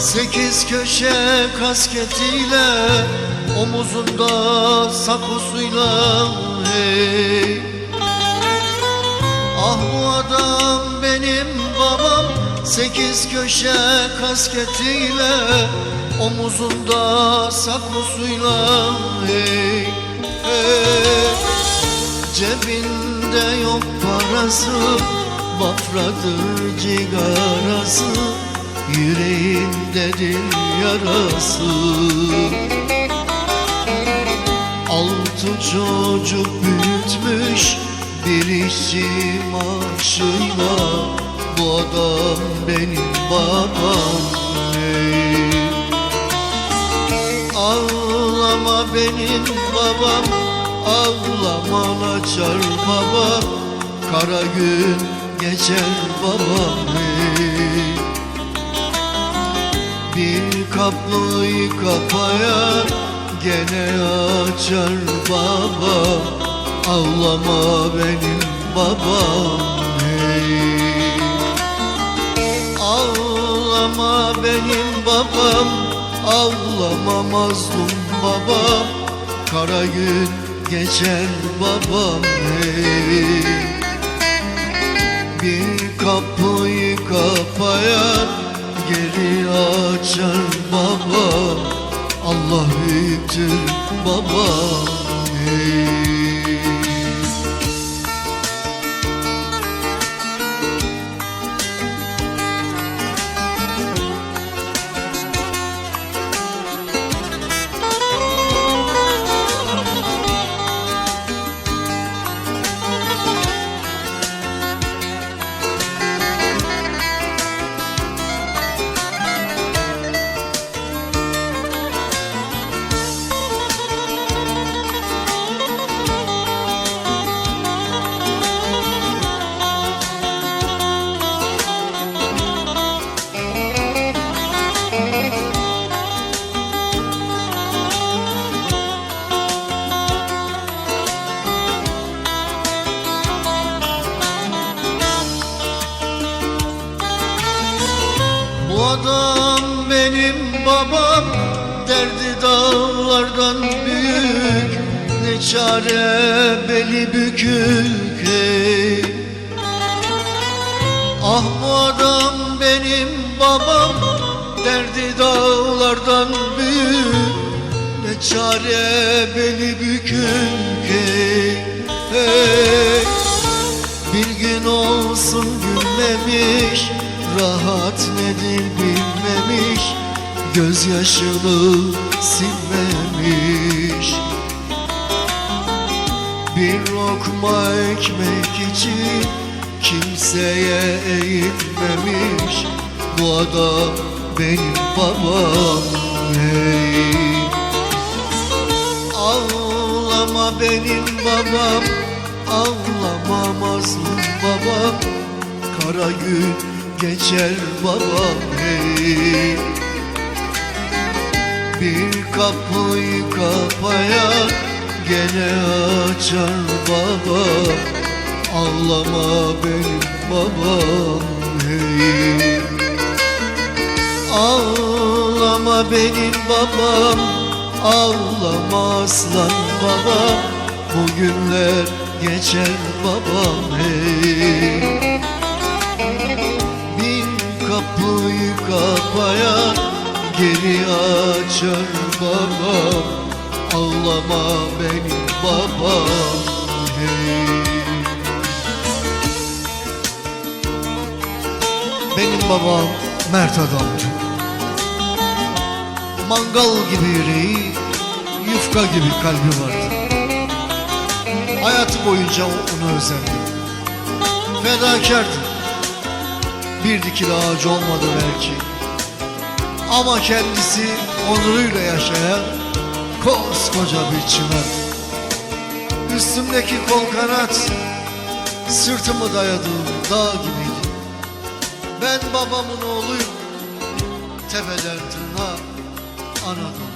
Sekiz köşe kasketiyle Omuzunda sakosuyla hey Ah bu adam benim babam Sekiz köşe kasketiyle Omuzunda sakosuyla hey, hey. Cebinde yok parası Bafradır cigarası Yüreğindedir yarası Altı çocuk büyütmüş bir işçi maaşıyla Bu adam benim babam. Ağlama benim babam Ağlama açar babam Kara gün geçer babam hey. Bir kapıyı kapayar Gene açar baba Ağlama benim babam hey. Ağlama benim babam Ağlama mazlum babam Kara gün geçer babam hey. Bir kapıyı kapayar Geri açar baba Allah büyüktür baba hey. Babam Derdi dağlardan büyük Ne çare beli bükük hey. Ah bu adam benim babam Derdi dağlardan büyük Ne çare beli bükük hey. hey. Bir gün olsun gülmemiş Rahat nedir bilmemiş Gözyaşını silmemiş. Bir lokma ekmek için Kimseye eğitmemiş. Bu adam benim babam hey. Ağlama benim babam Ağlama mazlum babam. Kara gün geçer babam hey Bir kapıyı kapaya Gene açar babam Ağlama benim babam hey. Ağlama benim babam Ağlama aslan babam Bu günler geçer babam hey. Bin kapıyı kapaya Geri açar babam Ağlama benim babam hey. Benim babam mert adamdı Mangal gibi yüreği, yufka gibi kalbi vardı Hayatı boyunca onu özledim. Fedakardı. Bir dikili ağacı olmadı belki Ama kendisi onuruyla yaşayan koskoca bir çınar. Üstümdeki kol kanat Sırtımı dayadığım dağ gibiydi. Ben babamın oğluyum. Tepeden tırnağa Anadolu